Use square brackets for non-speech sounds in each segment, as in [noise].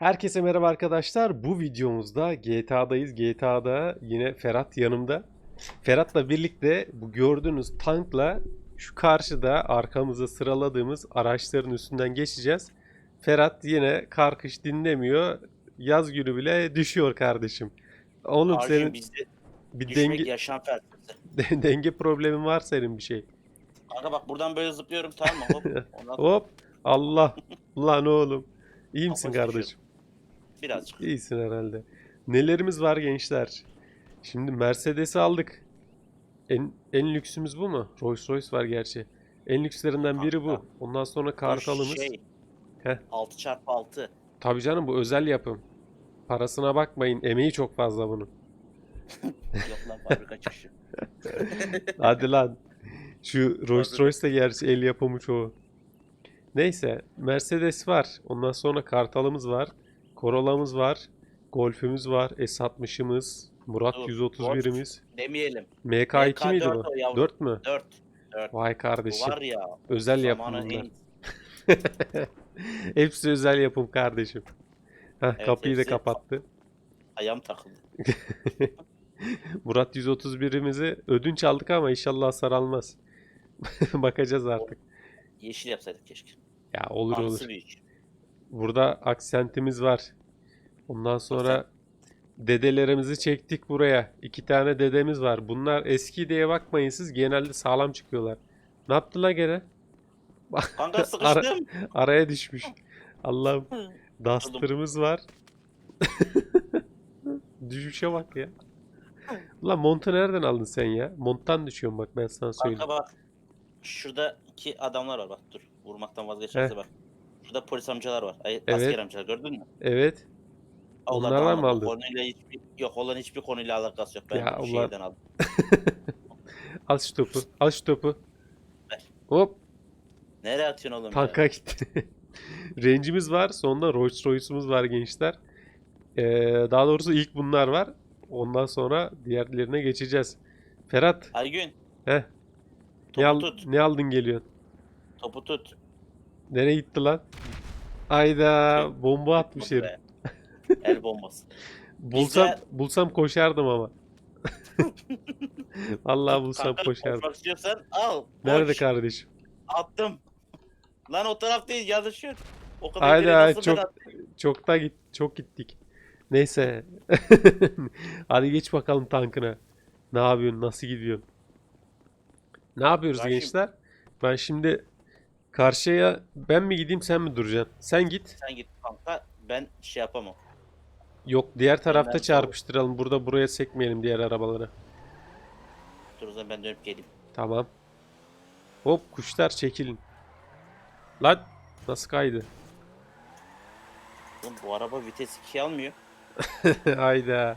Herkese merhaba arkadaşlar. Bu videomuzda GTA'dayız. GTA'da yine Ferhat yanımda. Ferhat'la birlikte bu gördüğünüz tankla şu karşıda arkamıza sıraladığımız araçların üstünden geçeceğiz. Ferhat yine karkış dinlemiyor. Yaz günü bile düşüyor kardeşim. Oğlum Arjun senin bizde bir denge yaşam felsefesi. [laughs] denge problemin var senin bir şey. Kanka bak buradan böyle zıplıyorum tamam mı? Hop. [laughs] Ondan Hop Allah [laughs] lan oğlum. İyi misin kardeşim? Birazcık. İyisin herhalde. Nelerimiz var gençler? Şimdi Mercedes'i aldık. En, en lüksümüz bu mu? Rolls Royce var gerçi. En lükslerinden biri bu. Ondan sonra Kartal'ımız. Şey, Heh. 6 çarpı 6. Tabii canım bu özel yapım. Parasına bakmayın. Emeği çok fazla bunun. [laughs] Yok lan fabrika çıkışı. [laughs] Hadi lan. Şu Rolls. Royce de gerçi el yapımı çoğu. Neyse. Mercedes var. Ondan sonra Kartal'ımız var. Corolla'mız var. Golf'ümüz var. S60'ımız. Murat Dur, 131'imiz. Demeyelim. MK2 miydi MK4 bu? o yavrum. 4 mü? 4. 4. Vay Bu kardeşim. var ya. Özel yapım bunlar. [laughs] Hepsi özel yapım kardeşim. Heh, Evet, kapıyı da kapattı. Ayağım takıldı. [laughs] Murat 131'imizi ödünç aldık ama inşallah hasar almaz. [laughs] Bakacağız artık. Yeşil yapsaydık keşke. Ya olur olur. Anısı büyük. Burada aksentimiz var. Ondan sonra dedelerimizi çektik buraya. İki tane dedemiz var. Bunlar eski diye bakmayın siz genelde sağlam çıkıyorlar. Ne yaptılar gene? [laughs] Kanka Ara- sıkıştım. araya düşmüş. Allah'ım. Duster'ımız var. [laughs] Düşüşe bak ya. Ulan montu nereden aldın sen ya? Monttan düşüyorsun bak ben sana söyleyeyim. Kanka bak. Şurada iki adamlar var bak dur. Vurmaktan vazgeçerse Heh. bak. Şurada polis amcalar var. Ay, Evet. Asker amcalar gördün mü? Evet. Onlardan tamam, mı bu aldın? Konuyla hiçbir, yok olan hiçbir konuyla alakası yok. Ben Ya ulan. şeyden aldım. [laughs] Al şu topu. Al şu topu. Ver. Hop. Nereye atıyorsun oğlum Tanka ya? gitti. [laughs] Range'imiz var. Sonra Rolls Royce'umuz var gençler. Ee, daha doğrusu ilk bunlar var. Ondan sonra diğerlerine geçeceğiz. Ferhat. Aygün Heh. Ne, topu al- tut. ne aldın geliyorsun? Topu tut. Nereye gitti lan? Ayda bomba atmış herif. El bombası. [laughs] Bulsam, Bizde- bulsam koşardım ama. [laughs] Vallahi bulsam Kanka koşardım. koşmak istiyorsan al. Nerede Koş. kardeşim? Attım. Lan o taraf değil yazışıyor. O kadar Haydi ileri haydi, nasıl çok- ben Çok da git, çok gittik. Neyse. [laughs] Hadi geç bakalım tankına. Ne yapıyorsun? Nasıl gidiyorsun? Ne yapıyoruz Ben şimdi- gençler? Ben şimdi karşıya ben mi gideyim sen mi duracaksın? Sen git. Sen git kanka. Ben şey yapamam. Yok diğer tarafta ben- çarpıştıralım. Burada buraya sekmeyelim diğer arabalara. Dur o zaman ben dönüp geleyim. Tamam. Hop kuşlar çekilin. Lan nasıl kaydı? Oğlum bu araba vites 2 almıyor. [laughs] Hayda.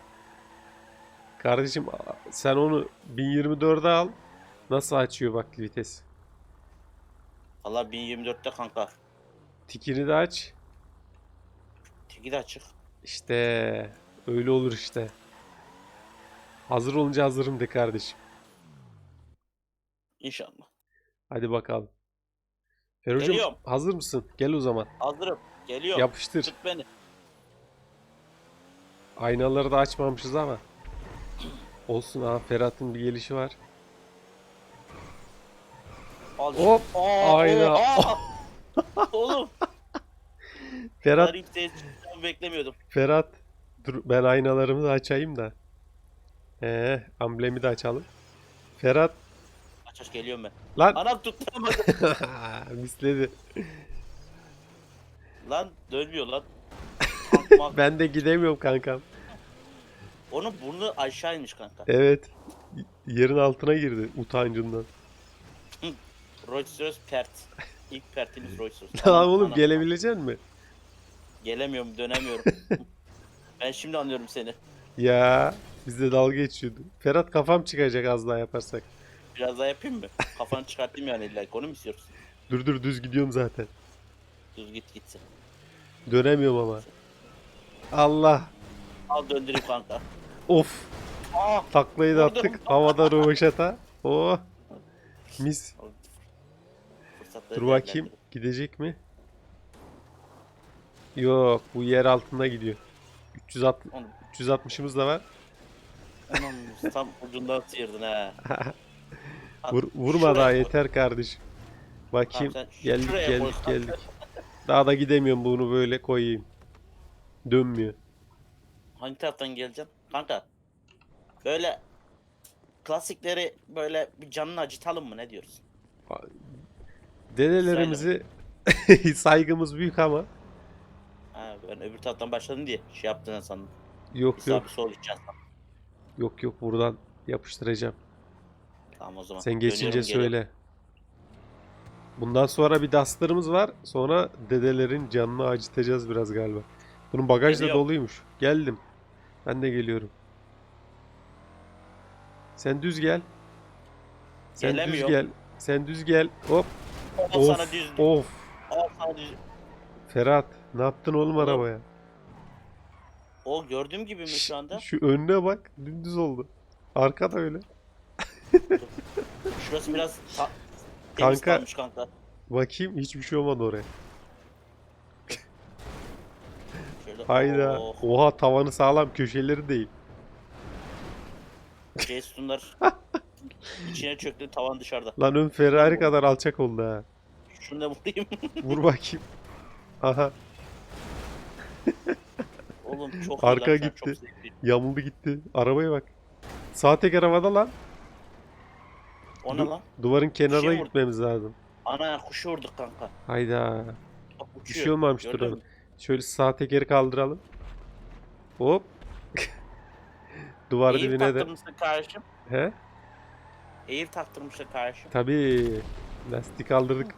Kardeşim sen onu 1024'e al. Nasıl açıyor bak vites. Allah 1024'te kanka. Tikini de aç. Teki de açık. İşte öyle olur işte. Hazır olunca hazırım de kardeşim. İnşallah. Hadi bakalım. Ferocuğum Geliyorum. hazır mısın? Gel o zaman. Hazırım. Geliyorum. Yapıştır. Tut beni. Aynaları da açmamışız ama. Olsun ha Ferhat'ın bir gelişi var. Al. Hop. Aa, o- aa! [laughs] Oğlum. Ferhat, Garip ses beklemiyordum. Ferhat. Dur ben aynalarımı da açayım da. Ee, amblemi de açalım. Ferhat. Aç aç geliyorum ben. Lan. Anam tutturamadım. [laughs] Misledi. lan dönmüyor lan. [laughs] Ben de gidemiyorum kankam. Onun burnu aşağı inmiş kanka. Evet. Y- Yerin altına girdi utancından. Royce pert. İlk pertimiz Royce. [laughs] Tamam oğlum anam. gelebilecek mi? Gelemiyorum dönemiyorum. [laughs] ben şimdi anlıyorum seni. Ya bizde dalga geçiyordu. Ferhat kafam çıkacak az daha yaparsak. Biraz daha yapayım mı? Kafanı çıkartayım yani illa. Onu mu istiyorsun? Dur dur düz gidiyorum zaten. Düz git gitsin. Dönemiyorum ama. Allah. Al döndüreyim kanka. Of. Aa! Taklayı da Vurdum. attık. Havada röveşata. Oh. Mis. Fırsatları Dur bakayım. değerlendirin. Gidecek mi? Yok bu yer altında gidiyor. 360 Onu, 360'ımız da var. onun tam ucundan sıyırdın ha. [laughs] Vur, vurma daha yeter kardeşim. Bakayım. Tamam, sen geldik şuraya geldik koy. geldik. Daha da gidemiyorum bunu böyle koyayım. Dönmüyor. Hangi taraftan geleceksin? Kanka. Böyle klasikleri böyle bir canını acıtalım mı ne diyorsun? Dedelerimizi [laughs] saygımız büyük ama Ha, ben öbür taraftan başladım diye şey yaptığını sandım. yok Bir yok sol gideceğiz. yok yok buradan yapıştıracağım. Tamam o zaman. Sen geçince Dönüyorum, geliyorum. söyle. Bundan sonra bir dastlarımız var. Sonra dedelerin canını acıtacağız biraz galiba. Bunun bagaj da Geliyorum. doluymuş. Geldim. Ben de geliyorum. Sen düz gel. Sen düz gel. Sen düz gel. Hop. Al Of. sana düz. Of. Al sana düz. Ferhat, ne yaptın oğlum arabaya? O gördüğüm gibi mi şu anda? Şu önüne bak, dümdüz oldu. Arka da öyle. [laughs] Şurası biraz ta- Kanka. kanka. Bakayım hiçbir şey olmadı oraya. Şöyle, Hayda. Oh, Oha tavanı sağlam, köşeleri değil. Jason'lar [laughs] içine çöktü tavan dışarıda. Lan ön Ferrari kadar alçak oldu ha. Şunu da vurayım. [laughs] Vur bakayım. Aha, [laughs] Oğlum çok Arka güzel, gitti. Çok zevkli. yamuldu gitti. Arabaya bak. Sağ teker havada lan. O ne Du- lan? Duvarın kenarına Şey vurdu. gitmemiz lazım. Ana kuşu vurduk kanka. Hayda. Bak Bir uçuyor. şey olmamıştır Gördün ona. mü? Şöyle sağ tekeri kaldıralım. Hop. [laughs] Duvar Eğir dibine de. taktırmışsın kardeşim. He? Eğir taktırmışsın kardeşim. Tabii. Lastik kaldırdık.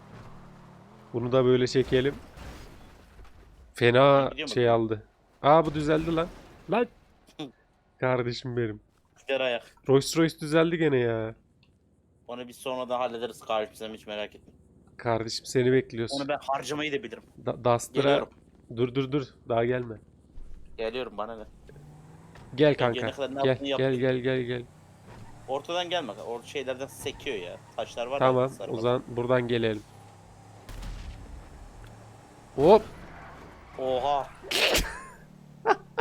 Bunu da böyle çekelim. Fena Ben gidiyorum şey aldı. Aa bu düzeldi lan. Lan. [laughs] Kardeşim benim. Gider ayak. Rolls Royce düzeldi gene ya. Onu biz sonradan hallederiz kardeşim hiç merak etme. Kardeşim seni. Onu ben harcamayı da bilirim. Da Duster'a Geliyorum. dur dur dur daha gelme. Geliyorum bana ne. Gel gelene kanka. kadar ne Gel yaptığını gel gel gel gel. Ortadan gelme. Orta şeylerden sekiyor ya. Taşlar var Tamam ya. o zaman buradan gelelim. Hop Oha.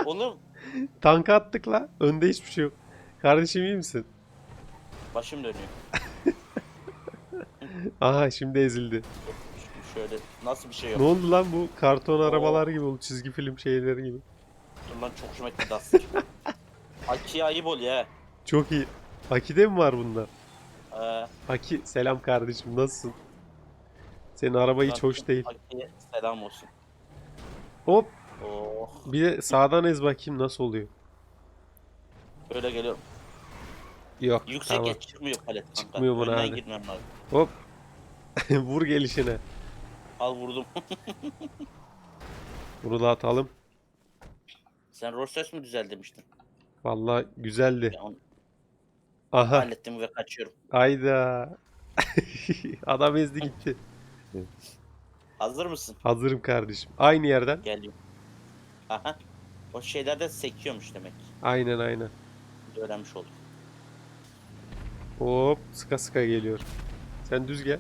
Oğlum tanka attık la. Önde hiçbir şey yok. Kardeşim iyi misin? başım dönüyor. [laughs] Aha şimdi ezildi. Şöyle nasıl bir şey yok. Ne oldu lan bu? Karton Oo. arabalar gibi oldu. Çizgi film şeyleri gibi. Dur lan çok hoşuma gitti Duster. [laughs] Aki'ye ayıp oluyor ha. Çok iyi. Aki'de mi var bunda? Ee, Aki selam kardeşim nasılsın? Senin araba hiç hoş değil. Aki'ye selam olsun. Hop Oh. bir de sağdan ez bakayım nasıl oluyor. Böyle geliyorum. Yok Yüksek tamam. geç çıkmıyor palet kanka. Çıkmıyor buna Önden abi. girmem lazım. Hop. [laughs] Vur gelişine. Al vurdum. [laughs] Bunu da atalım. Sen Rolls Royce mi düzel demiştin? Vallahi güzeldi. Onu Aha. hallettim ve kaçıyorum. Hayda. [laughs] Adam ezdi gitti. Hazır mısın? Hazırım kardeşim. Aynı yerden. Geliyorum. Aha. O şeylerde sekiyormuş demek. Aynen aynen. Öğrenmiş olduk. Hop sıka sıka geliyor. Sen düz gel.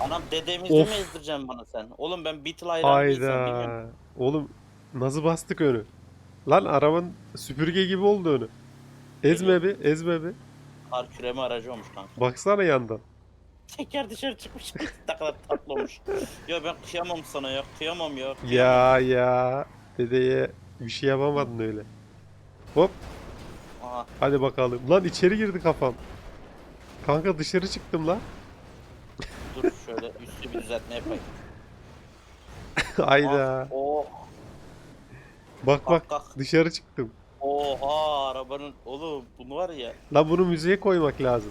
Anam dedemizi Of. mi ezdireceksin bana sen? Oğlum ben Beatle hayranı bilmiyorum. Hayda. Oğlum nasıl bastık önü? Lan arabanın süpürge gibi oldu önü. Ezme bir, ezme bir. Kar küreme aracı olmuş kanka. Baksana yandan. Teker dışarı çıkmış. ne kadar tatlı olmuş. Ya ben kıyamam sana ya. Kıyamam ya. Ya ya. Dedeye bir şey yapamadın öyle. Hop Aha. hadi bakalım. Lan içeri girdi kafam. Kanka dışarı çıktım lan. Dur şöyle üstü bir düzeltme yapayım. [laughs] Hayda. Oh. Bak bak kalk. dışarı çıktım. Oha arabanın. Oğlum bunu var ya. Lan bunu müzeye koymak lazım.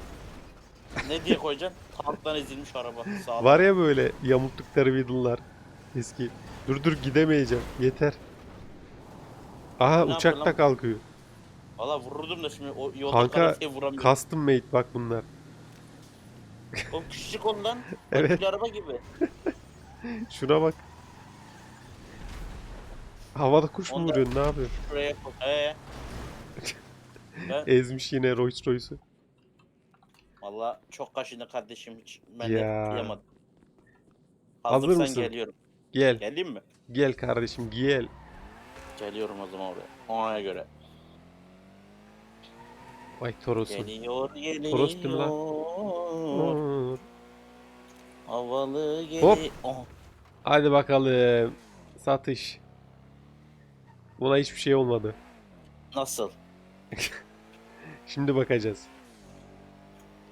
Ne diye koyacaksın? Tanktan ezilmiş araba. Sağ Var ya böyle yamulttukları vidalar. Eski. Dur dur gidemeyeceğim. Yeter. Aha Ne uçak da lan? kalkıyor. Valla vururdum da şimdi o yolda Kanka, karateye vuramıyorum. Custom made bak bunlar. O küçücük ondan. [laughs] Evet. Evet. araba gibi. Şuna bak. Havada kuş mu Onda- vuruyorsun ne yapıyorsun? Şuraya koy. Ee. Ben [laughs] Ezmiş yine Rolls Royce'u. valla çok kaşındı kardeşim hiç. Ben Ya. de kıyamadım. Hazır Hazırsan mısın? geliyorum. Gel. Geleyim mi? Gel kardeşim gel. Geliyorum o zaman oraya. Ona göre. Vay Toros'un. Geliyor geliyor. Toros mi lan? Hop. Havalı Hop. geliyor. Oh. Hadi bakalım. Satış. Buna hiçbir şey olmadı. Nasıl? [laughs] Şimdi bakacağız.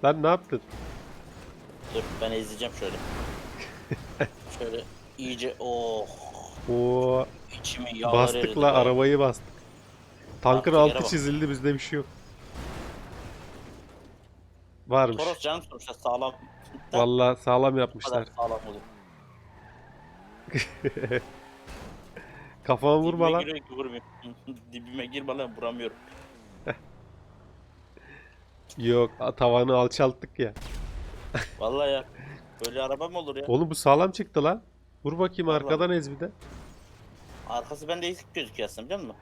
Lan ne yaptın? Dur ben ezeceğim şöyle. [laughs] şöyle iyice oh. Oo, İçimi yağlar bastıkla arabayı bastık. Tankın Bastık, yere altı çizildi bizde bir şey yok. Varmış. Toros canım sonuçta sağlam. Vallahi sağlam yapmışlar. sağlam olur. [laughs] Kafama vurma lan. vurmuyor. [laughs] Dibime girme lan vuramıyorum. Yok tavanı alçalttık ya. Vallahi ya. Böyle araba mı olur ya? Oğlum bu sağlam çıktı lan. Vur bakayım Vallahi. arkadan ez bir de. Arkası bende ezik gözüküyor aslında biliyor musun?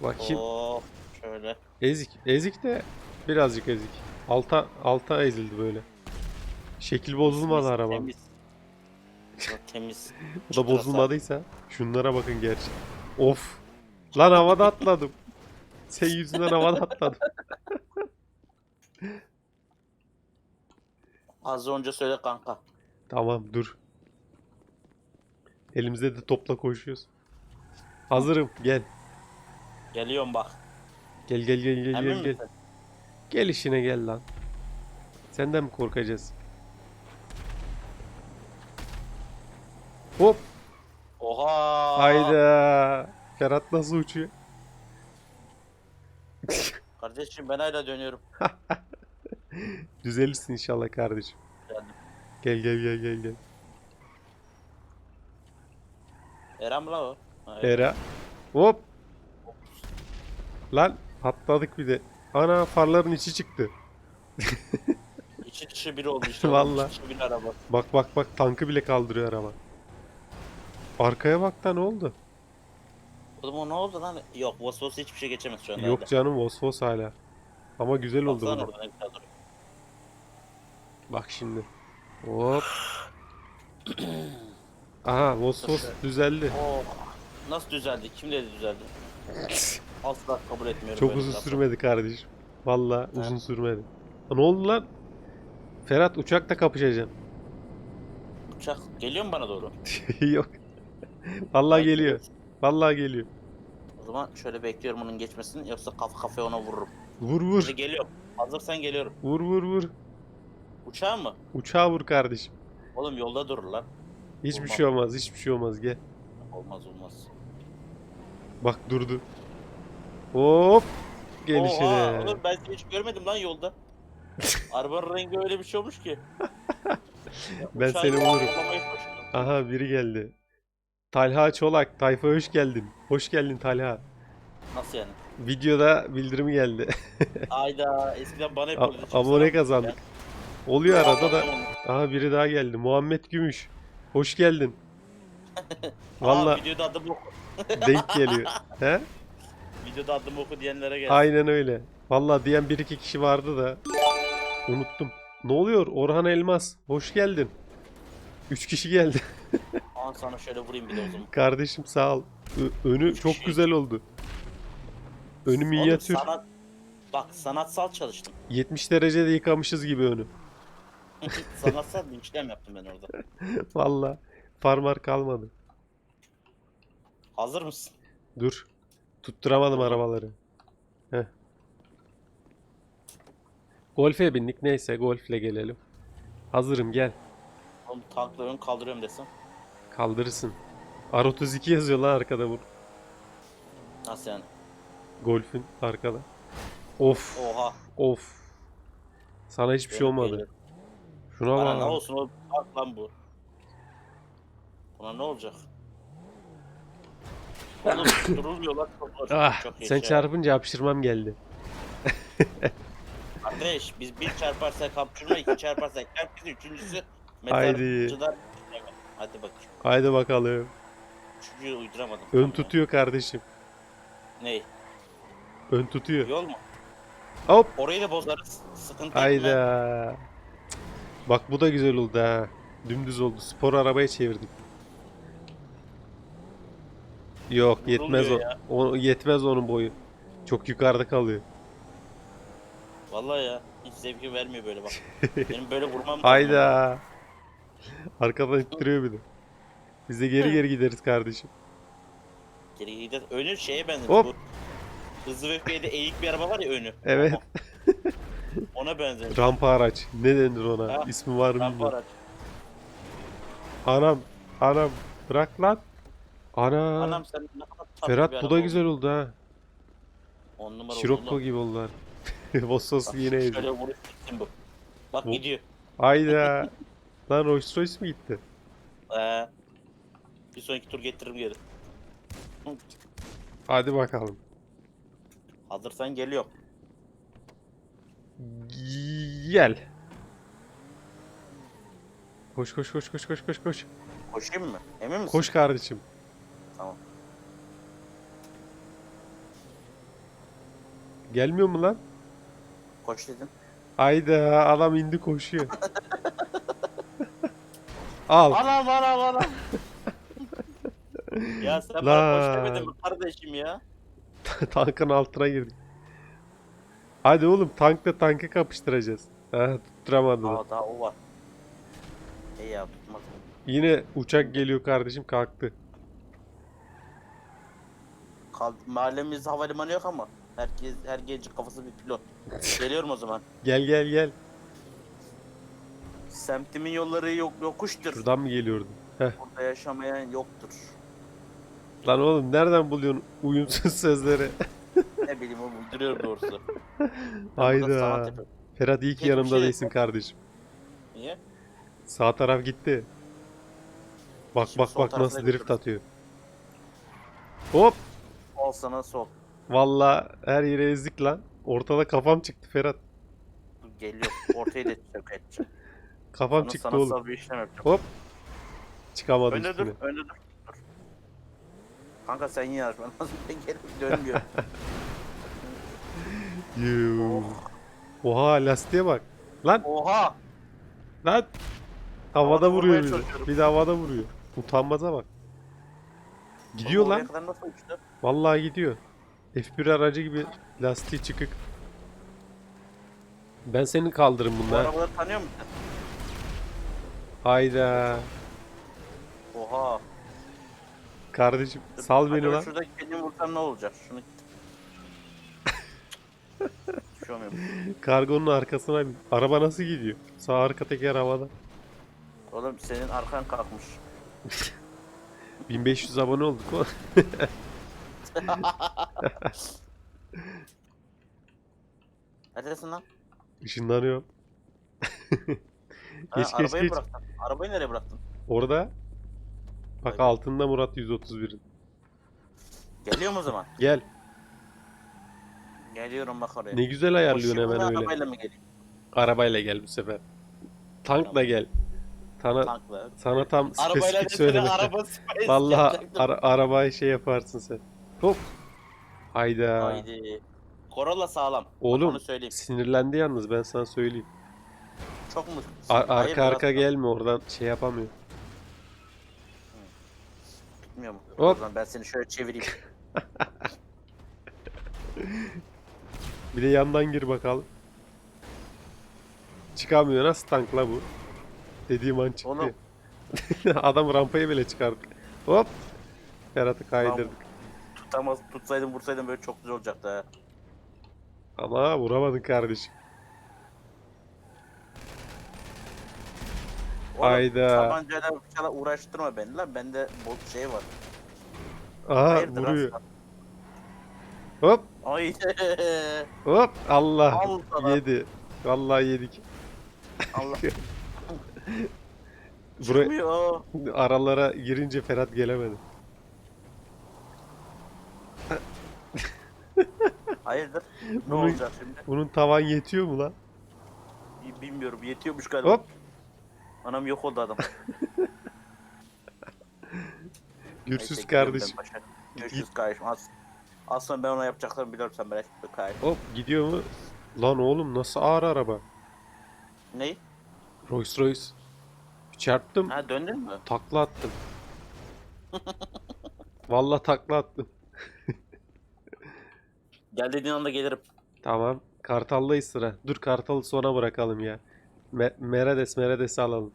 Bakayım. Oh şöyle. Ezik. Ezik de birazcık ezik. Alta alta ezildi böyle. Şekil bozulmadı araba. Temiz. Bak, temiz. Bu da bozulmadıysa şunlara bakın gerçi. Of. Lan havada atladım. Sen yüzünden havada atladım. Az önce söyle kanka. Tamam dur. Elimizde de topla koşuyoruz. Hazırım. Gel. Geliyorum bak. Gel gel gel gel Emin gel gel. misin? Gel işine gel lan. Senden mi korkacağız? Hop. Oha. Hayda. Ferhat nasıl uçuyor? [laughs] Kardeşim ben hala dönüyorum. [laughs] Düzelirsin inşallah kardeşim. Geldim. Gel gel gel gel gel. Mi lan o? Ha, evet. Era. Hop. Lan atladık bir de. Ana farların içi çıktı. [laughs] İki kişi biri oldu işte. Vallahi. İki kişi bir araba. Bak bak bak tankı bile kaldırıyor araba. Arkaya bak da ne oldu? Oğlum o ne oldu lan? Yok Vosvos hiçbir şey geçemez şu anda. Yok canım Vosvos hala. Ama güzel oldu Baksana bu. da. orada ne güzel duruyor. Bak şimdi. Hop. Aha Vosvos düzeldi. Oh. Nasıl düzeldi? Kim dedi düzeldi? Asla kabul etmiyorum. Çok böyle uzun lafı. sürmedi kardeşim. Vallahi uzun sürmedi. Ha, ne oldu lan? Ferhat uçakta kapışacağım. Uçak geliyor mu bana doğru? [laughs] Yok. [laughs] Vallahi geliyor. Vallahi geliyor. O zaman şöyle bekliyorum onun geçmesini yoksa kafa kafaya ona vururum. Vur vur. geliyorum. Hazırsan geliyorum. Vur vur vur. Uçağın mı? Uçağa vur kardeşim. Oğlum yolda durur lan. Hiçbir Vurmam. şey olmaz. Hiçbir şey olmaz. Gel. Olmaz olmaz. Bak durdu. Hop. Oha Gelişine. oğlum ben seni hiç görmedim lan yolda. [laughs] Arabanın rengi öyle bir şey olmuş ki. Ben seni koştum. Aha biri geldi. Talha Çolak. Tayfa hoş geldin. Hoş geldin Talha. Nasıl yani? Videoda bildirimi geldi. [laughs] Ayda eskiden bana hep öyle abone kazandık. Oluyor arada da. Aha biri daha geldi. Muhammed Gümüş. Hoş geldin. [laughs] Valla. Videoda adımı oku. [laughs] denk geliyor. He? Videoda adımı oku diyenlere gel. Aynen öyle. Valla diyen bir iki kişi vardı da. Unuttum. Ne oluyor? Orhan Elmas. Hoş geldin. Üç kişi geldi. Aa sana şöyle vurayım bir de o zaman. Kardeşim sağ ol. Ö- önü çok kişi. güzel oldu. Önü minyatür. Oğlum sanat, bak sanatsal çalıştım. 70 derecede yıkamışız gibi önü. [laughs] sanatsal bir işlem yaptım ben orada. [laughs] Valla. Farmar kalmadı. Hazır mısın? Dur. Tutturamadım arabaları. Heh. Golf'e bindik. Neyse golfle gelelim. Hazırım gel. Oğlum tankla ön kaldırıyorum desem. Kaldırırsın. R32 yazıyor lan arkada bu. Nasıl yani? Golf'ün arkada. Of. Oha. Of. Sana hiçbir şey olmadı. Şuna Bana ne bak. olsun o tank lan bu. Buna ne olacak? Oğlum [coughs] durulmuyor lan zor. Ah, çok sen şey. çarpınca hapşırmam geldi. Kardeş biz bir çarparsak hapşırma, iki çarparsak herkes üçüncüsü Haydi. mezarcılar. Hadi bakayım. Haydi bakalım. Üçüncüyü uyduramadım. Ön Tamam. tutuyor kardeşim. Ney? Ön tutuyor. Yol mu? Hop. Orayı da bozarız. Sıkıntı. Hayda. Bak bu da güzel oldu ha. Dümdüz oldu. Spor arabaya çevirdik. Yok yetmez o. Ya. o. Yetmez onun boyu. Çok yukarıda kalıyor. Vallahi ya. Hiç zevki vermiyor böyle bak. [laughs] Benim böyle vurmam lazım. Hayda. Arkadan ittiriyor bir de. Biz de geri geri gideriz kardeşim. Geri gider. Önü şeye benzemiş Hop. bu. Hızlı ve öfkeli eğik bir araba var ya önü. Evet. [laughs] Ona benzemiş. Rampa araç. Ne denir ona? Ha, İsmi var mı Rampa bilmiyorum. araç. Anam. Anam. Bırak lan. Ana. Anam sen ne kadar tatlı bir Ferhat bu araba da oldun. güzel oldu ha. On numara oldu Şirokko oğlum. gibi oldular. [laughs] Vossos Bak, yine yedi. Şöyle gitsin bu. Bak Bu- gidiyor. Hayda. [laughs] Lan Rolls Royce mi gitti? Ee, bir sonraki tur getiririm geri. Hadi bakalım. Hazırsan geliyor. Gel. Koş koş koş koş koş koş koş. Koşayım mı? Emin misin? Koş kardeşim. Tamam. Gelmiyor mu lan? Koş dedin. Hayda adam indi koşuyor. [laughs] Al. Anam anam anam. ya sen bana Lan. koş demedin mi kardeşim ya? [laughs] Tankın altına girdik. Hadi oğlum tankla tankı kapıştıracağız. Ha, tutturamadılar. Aa daha o var. İyi ya tutmaz. Yine uçak geliyor kardeşim kalktı. Kal mahallemizde havalimanı yok ama herkes her genç kafası bir pilot. [laughs] Geliyorum o zaman. Gel gel gel. Semtimin yolları yok yokuştur. Şuradan mı geliyordun? Heh. Burada yaşamayan yoktur. Lan oğlum nereden buluyorsun uyumsuz [laughs] sözleri? Ne bileyim oğlum uyduruyorum doğrusu. [laughs] Hayda. Ferhat iyi ki Hiçbir yanımda şey- değilsin kardeşim. Niye? Sağ taraf gitti. Bak Şimdi bak bak nasıl drift götürürüz. atıyor. Hop. Sol sana sol. Valla her yere ezdik lan. Ortada kafam çıktı Ferhat. Geliyor. Ortayı da [laughs] çök edeceğim. Kafam Sana çıktı sanatsal oğlum. bir işlem yapacağım. Hop. Çıkamadım Önde dur, üstüne. önde dur. dur. Kanka sen yine açman lazım. [laughs] Ben gelip dönmüyor. [laughs] Yuu. Oha lastiğe bak. Lan Oha! lan. Havada Havada vuruyor vurmaya bir de. çalışıyorum. Bir de havada vuruyor. Utanmaza bak. Gidiyor Oğlum, oraya lan. kadar nasıl uçtu? Vallahi gidiyor. F1 aracı gibi lastiği çıkık. Ben seni kaldırırım Bu bunlar. arabaları tanıyor musun? Hayda. Oha. Kardeşim sal beni Acaba lan. Şuradaki kendimi vursam ne olacak? Şunu... Bir şey olmuyor. Kargonun arkasına bin. Araba nasıl gidiyor? Sağ arka teker havada. Oğlum senin arkan kalkmış. [laughs] 1500 abone olduk o. [laughs] Neredesin lan? Işınlanıyor. [laughs] Ha, Geç, geç, arabayı geç. bıraktın. Arabayı nereye bıraktın? Orada. Bak Öyle. altında Murat 131'in. Geliyorum o zaman. Gel. Geliyorum bak oraya. Ne güzel ayarlıyorsun mı, hemen öyle. Arabayla mı geleyim? Arabayla gel bu sefer. Tankla gel. Sana, Tankla. sana tam [laughs] Arabayla spesifik desene söylemek. araba space yapacaktım. ara, arabayı şey yaparsın sen. Hop. Hayda. Haydi. Corolla sağlam. Bak Oğlum Onu söyleyeyim. sinirlendi yalnız ben sana söyleyeyim. Çok mu? Ar- Hayır, arka arka biraz- gelme oradan şey yapamıyor. Tutmuyor mu? Hop. O zaman ben seni şöyle çevireyim. [laughs] Bir de yandan gir bakalım. Çıkamıyor nasıl tankla bu? Dediğim an çıktı. Oğlum. [laughs] Adam rampayı bile çıkardı. Hop. Ferhat'ı kaydırdık. Tutamaz, tutsaydım vursaydım böyle çok güzel olacaktı ha. Ama vuramadın kardeşim. Oğlum, Hayda. Tabancayla bıçakla uğraştırma beni lan. Bende bol şey var. Aha Hayırdır vuruyor. aslan? Hop Ay. [laughs] hop Allah Al sana. yedi. Vallahi yedik. Allah. [laughs] Buraya Çıkmıyor. [laughs] aralara girince Ferhat gelemedi. Hayırdır? Ne Bunu- olacak şimdi? Bunun tavan yetiyor mu lan? Bi- Bilmiyorum. Yetiyormuş galiba. Hop. Anam yok oldu adam. Gürsüz Neyse, gidiyorum kardeşim. ben başa. Görüşürüz kardeşim. Az sonra ben ona yapacaklarımı biliyorum sen merak etme kardeşim. Hop gidiyor mu? Lan oğlum nasıl ağır araba? Ney? Rolls Royce. Çarptım. Ha döndün mü? Takla attım. [laughs] Vallahi takla attım. [laughs] Gel dediğin anda gelirim. Tamam. Kartal'dayız sıra. Dur Kartal'ı sona bırakalım ya. Me Meredes, Meredes'i alalım.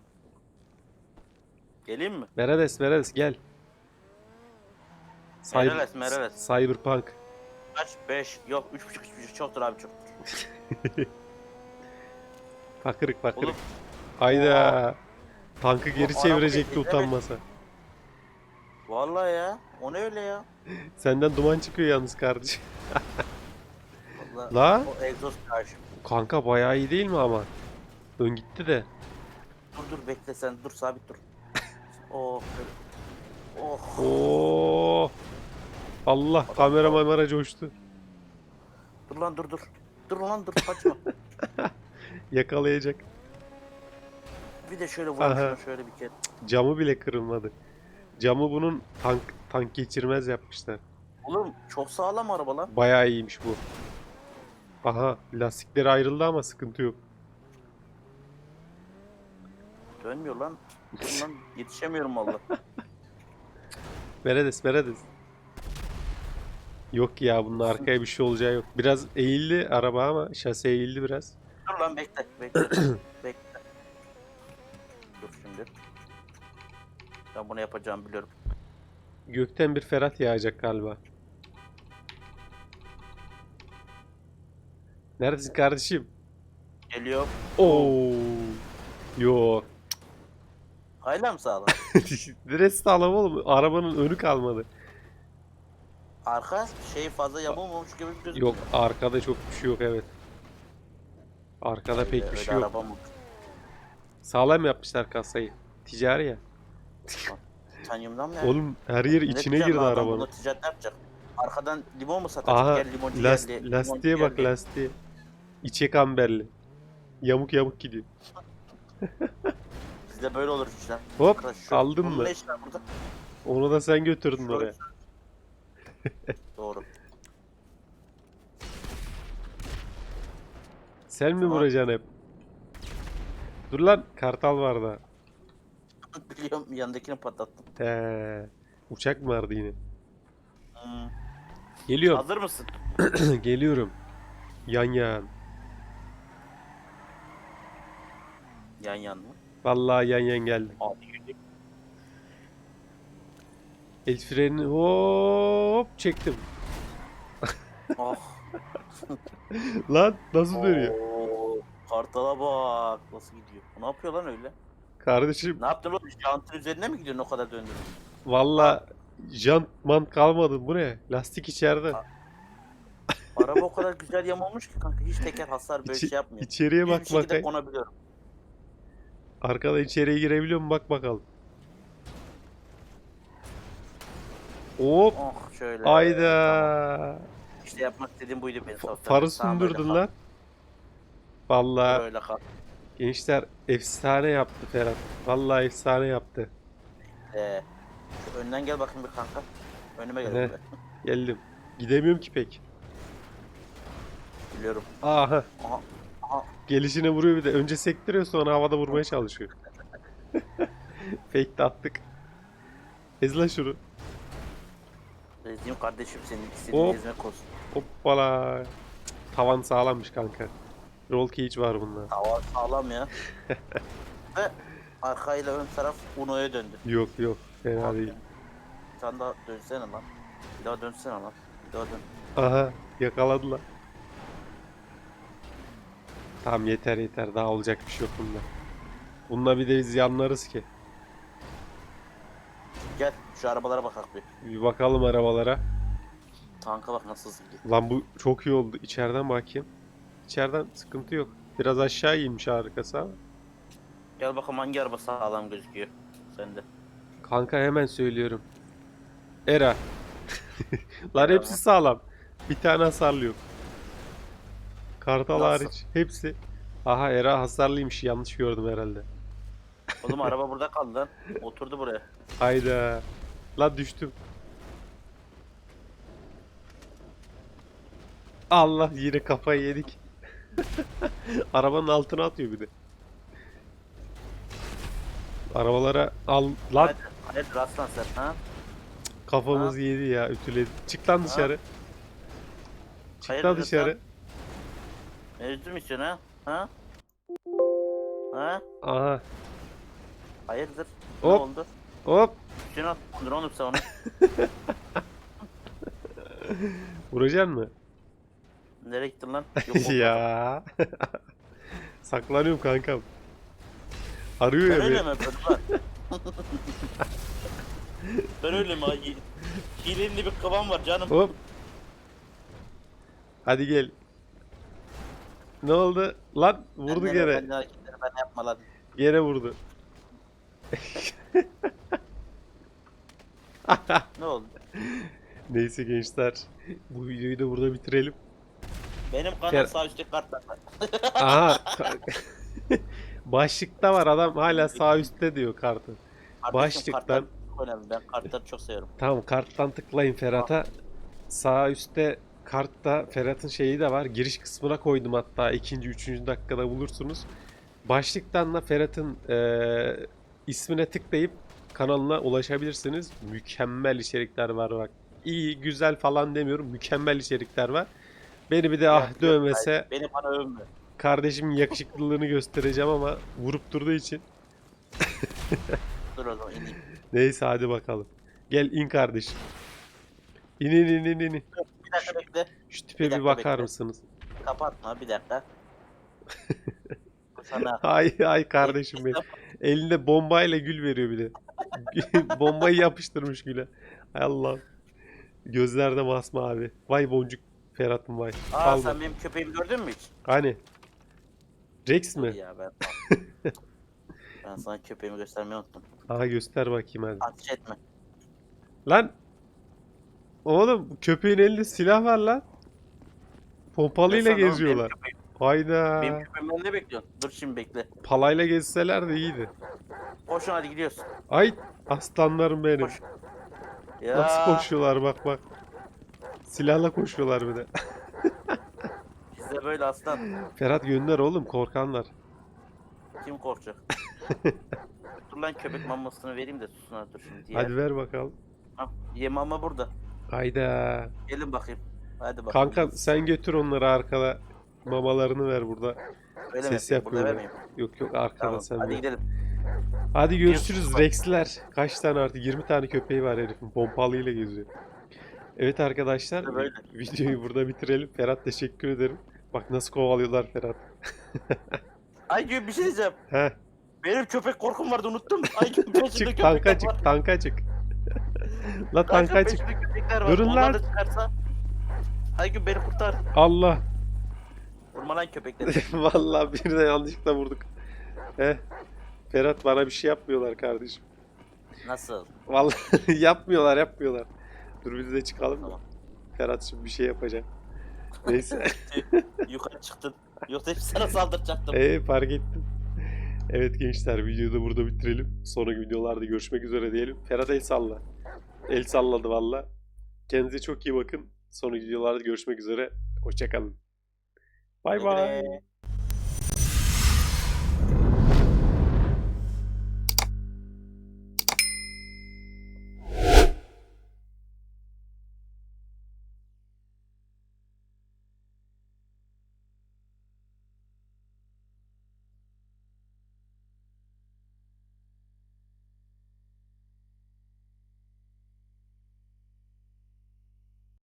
Geleyim mi? Meredes, Meredes gel. Cyber- Meredes, Meredes. Cyberpunk. Kaç? 5. Yok 3.5 3.5 çoktur abi çok. Fakırık [laughs] fakırık. Oğlum Hayda. Tankı geri çevirecekti utanmasa. vallahi ya. O ne öyle ya? Senden duman çıkıyor yalnız kardeşim. Vallahi La o egzoz karşı. kanka bayağı iyi değil mi ama? Dön gitti de. Dur dur bekle sen dur sabit dur. Oh. Oh. Oo. Allah kamera mamera coştu. Dur lan dur dur. Dur lan dur kaçma. [laughs] Yakalayacak. bir de şöyle Aha. vurayım şunu şöyle bir kere. Camı bile kırılmadı. Camı bunun tank tank geçirmez yapmışlar. Oğlum çok sağlam araba lan. Bayağı iyiymiş bu. Aha lastikleri ayrıldı ama sıkıntı yok. Dönmüyor lan. Lan yetişemiyorum valla. Meredes Meredes. Yok ya bunun arkaya bir şey olacağı yok. Biraz eğildi araba ama şase eğildi biraz. Dur lan bekle bekle. [clears throat] bekle. Dur şimdi. Ben bunu yapacağımı biliyorum. Gökten bir Ferhat yağacak galiba. Neredesin kardeşim? Geliyor. Oo. Yok. Hala mı sağlam? [laughs] Direkt sağlam oğlum. Arabanın önü kalmadı. Arka şey fazla yamulmamış gibi gözüküyor. Yok arkada çok bir şey yok evet. Arkada Öyle- pek bir şey yok. araba mı? Sağlam yapmışlar kasayı. Ticari ya. Titanyumdan mı ya? Oğlum her yeri Ne içine girdi arabanın. Bunu ticaret ne yapacak? Arkadan limon mu satacak? Aha Gel limoncu las- geldi. lastiğe bak geldi. lastiğe. İçe kamberli. Yamuk yamuk gidiyor. [laughs] Bizde böyle olur işte. Hop Arkadaş, şu- aldın bunun mı? Ne işi var burada? Onu da sen götürdün Şöyle- oraya. [laughs] Doğru. Sen mi Tamam. vuracaksın hep? Dur lan kartal var da. [laughs] Biliyorum yanındakini patlattım. He. Uçak mı vardı yine? Hmm. Geliyorum. Hazır mısın? [clears throat] Geliyorum. Yan yan. Yan yan mı? Vallahi yan yan geldim. El frenini hop çektim. Oh. [laughs] Lan nasıl dönüyor? Oo, Kartala bak nasıl gidiyor. Ne yapıyor lan öyle? Kardeşim Ne yaptın oğlum? Jantın üzerine mi gidiyorsun o kadar döndün? valla jantman kalmadı. Bu ne? Lastik içeride. Araba o kadar güzel yamulmuş ki kanka hiç teker hasar böyle İçi- şey yapmıyor. İçeriye Düz bak şekilde bakayım. konabiliyorum. Arkada içeriye girebiliyor mu? Bak bakalım. Hop. Oh şöyle. Tamam. Ayda. İşte yapmak istediğim buydu benim. Fa- Farı. Tamam, sundurdun lan. Valla Böyle kal. gençler efsane yaptı Ferhat. Vallahi efsane yaptı. Ee, şu önden gel bakayım bir kanka. Önüme gel. Geldim. Gidemiyorum ki pek. Biliyorum. Aha. Aha. Gelişine vuruyor bir de. Önce sektiriyor sonra havada vurmaya çalışıyor. [laughs] Fake de attık. Ez lan şunu. Ezdiğim kardeşim senin istediğin Hop. ezmek olsun. Hoppala. Tavan sağlammış kanka. Roll cage var bunda. Hava sağlam ya. [laughs] Ve arkayla ön taraf Uno'ya döndü. Yok yok. Fena değil. Bir tane daha dönsene lan. Bir daha dönsene lan. Bir daha dön. Aha yakaladılar. Tamam yeter yeter daha olacak bir şey yok bunda. Bununla bir de biz yanlarız ki. Gel şu arabalara bakak bir. Bir bakalım arabalara. Tanka bak nasıl hızlı gidiyor. Lan bu çok iyi oldu. İçeriden bakayım. İçeriden sıkıntı yok. Biraz aşağı inmiş arkası ama. Gel bakalım hangi araba sağlam gözüküyor. Sende. Kanka hemen söylüyorum. Era. [laughs] Lan hepsi sağlam. Bir tane hasarlı yok. Kartal Nasıl? hariç. Hepsi. Aha Era hasarlıymış. Yanlış gördüm herhalde. Oğlum [laughs] araba burada kaldı lan. Oturdu buraya. Hayda. La düştüm. Allah yine kafayı yedik. [laughs] Arabanın altına atıyor bir de. Arabalara al lan Hadi, hadi rastlan sen ha. Kafamız yedi ya ütüledi. Çık lan dışarı. Çık Hayırdır lan lan? dışarı. Mevzu mu istiyorsun ha? Ha? Ha? Aha. Hayırdır? Hop. Ne oldu? Hop. Üstüne at. Dur oğlum sen onu. [laughs] Vuracaksın mı? Nereye gittin lan? [laughs] Yok, ya. Saklanıyorum kankam. Arıyor Ben ya öyle beni. mi lan? [laughs] ben öyle mi? Hi- Hilenin bir kıvam var canım. Hop. Hadi gel. Ne oldu? Lan vurdu Benden gene. hareketleri ben yapma lan. Gene vurdu. [laughs] Ne oldu? Neyse gençler. Bu videoyu da burada bitirelim. Benim kanal Fer- sağ üstte kartlar var. Aha. ka- [laughs] Başlıkta var adam hala sağ üstte diyor kartı. Kardeşim, Başlıktan- kartlar çok önemli. Ben kartları çok seviyorum. Tamam karttan tıklayın Ferhat'a. Sağ üstte kartta Ferhat'ın şeyi de var. Giriş kısmına koydum hatta ikinci, üçüncü dakikada bulursunuz. Başlıktan da Ferhat'ın eee, ismine tıklayıp kanalına ulaşabilirsiniz. Mükemmel içerikler var bak. İyi, güzel falan demiyorum. Mükemmel içerikler var. Beni bir de ah Yok, yok, dövmese hayır, Beni bana övme. kardeşimin yakışıklılığını göstereceğim ama vurup durduğu için. Dur o zaman ineyim. Neyse hadi bakalım. Gel in kardeşim. İn in in in in. Dakika bekle. Şu tipe Bir bir bakar bekle. mısınız? Kapatma bir dakika. [laughs] Sana Ay ay kardeşim benim. Elinde bombayla gül veriyor bir de. [laughs] Bombayı yapıştırmış güle. Hay Allah. Gözlerde masmavi. Vay boncuk Ferhat'ım vay. Aa Al sen bak. benim köpeğimi gördün mü hiç? Hani? Rex mi? Ya ben [laughs] Ben sana köpeğimi göstermeyi unuttum. Aha göster bakayım hadi. Ateş etme. Lan! Oğlum köpeğin elinde silah var lan. Oğlum, geziyorlar. Benim köpeğim, Hayda. benim köpeğimden ne bekliyorsun? Dur şimdi bekle. Palayla gezseler de iyiydi. Koşun hadi gidiyoruz. Ay aslanlarım benim. Koş. Ya. Nasıl koşuyorlar bak bak. Silahla koşuyorlar bir de. [laughs] Biz de böyle aslan. Ferhat gönder oğlum korkanlar. Kim korkacak? [laughs] dur lan köpek mamasını vereyim de susun ha dur şimdi. Hadi ver bakalım. Al, Ye mama burada. Hayda. Gelin bakayım. Hadi bakalım. Kanka sen götür onları arkada. Mamalarını ver burada. Öyle mi ses? Burada yapıyorlar. vermeyeyim. Yok yok arkada Tamam sen hadi ver. gidelim. Hadi görüşürüz. Rex'ler. Kaç tane artık? 20 tane köpeği var herifin. Pompalıyla geziyor. Evet arkadaşlar Böyle. videoyu burada bitirelim. Ferhat teşekkür ederim. Bak nasıl kovalıyorlar Ferhat. [laughs] Ay bir şey diyeceğim. Heh, Benim köpek korkum vardı unuttum. Ay [laughs] peşimde çık tanka çık tanka çık. La tanka çık. peşimde köpekler var. Durun lan. da çıkarsa. Ay gibi beni kurtar. Allah. Vurma lan köpekleri. [laughs] Vallahi birine yanlışlıkla vurduk. Heh. Ferhat bana bir şey yapmıyorlar kardeşim. Nasıl? Vallahi [laughs] yapmıyorlar yapmıyorlar. Dur biz de çıkalım. Tamam. Ferhat şimdi bir şey yapacak. [laughs] Neyse. Yukarı çıktın. Yoksa hep sana saldıracaktım. Ee fark ettim. Evet gençler videoyu da burada bitirelim. Sonraki videolarda görüşmek üzere diyelim. Ferhat el salla. [laughs] El salladı valla. Kendinize çok iyi bakın. Sonraki videolarda görüşmek üzere. Hoşçakalın. Bay bay.